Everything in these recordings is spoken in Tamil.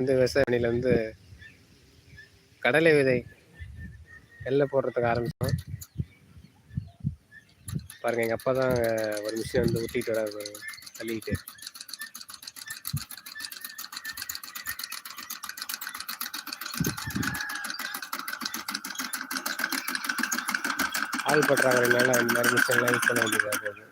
வந்து விவசாயில வந்து கடலை விதை எல்லை போடுறதுக்கு ஆரம்பிச்சோம். பாருங்க எங்க அப்பா தான் ஒரு மிஷின் வந்து ஊட்டிட்டு வர தள்ளிக்கிட்டு. ஆள் பற்றாக்குறைனால அந்த மாதிரி மிஷின்லாம் யூஸ் பண்ண வேண்டியதாக போகுது.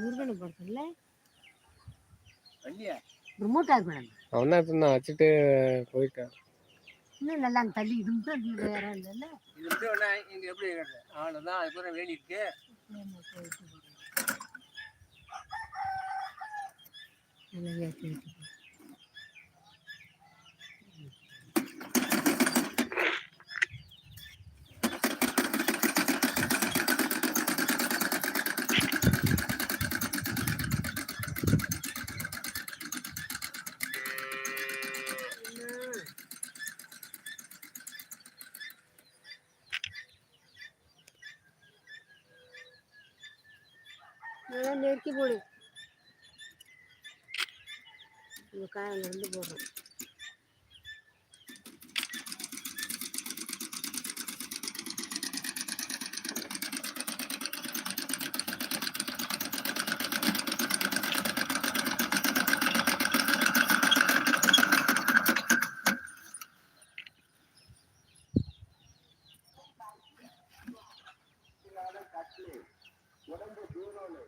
முருகனை பார்த்தல ரிமோட் ஆஃப் பண்ணணும் அவனா இருந்தான் வச்சுட்டு போயிட்டான் இன்னும் நல்லா தள்ளி இருந்து இது வேற இல்லைல்ல. இது எப்படி வேணா இங்க எப்படி அதுக்கப்புறம் வேலி இருக்கு. நல்லா நல்லா நெருக்கி போடு இந்த காயில இருந்து போடுறோம்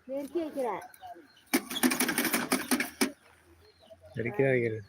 நெருக்கி வைக்கிறார். நெருக்கி வைக்கிறது.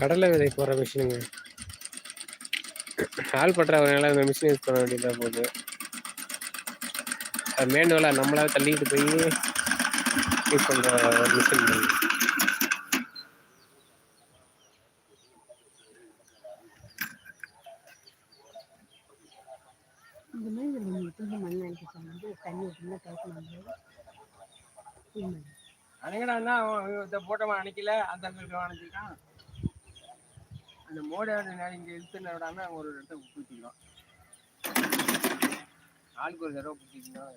கடலை விதை போடுற மிஷினுங்க ஆள் பற்றாக்குறைனால இந்த மிஷின் யூஸ் பண்ண வேண்டியதாக போகுது. அது மேனுவலாக நம்மளால தள்ளிக்கிட்டு போய் யூஸ் பண்ணுற மிஷின் இந்த மாதிரி நம்ம மண் அடிக்க சொன்னது தண்ணி ஊற்றினா இந்த போட்டவன் அணைக்கல அந்த அணைச்சிருக்கான். அந்த மோடையோட நேரம் இங்கே இழுத்து விடாம அங்கே ஒரு இடத்த ஊற்றிக்கலாம் ஆளுக்கு ஒரு தடவை ஊற்றிக்கலாம்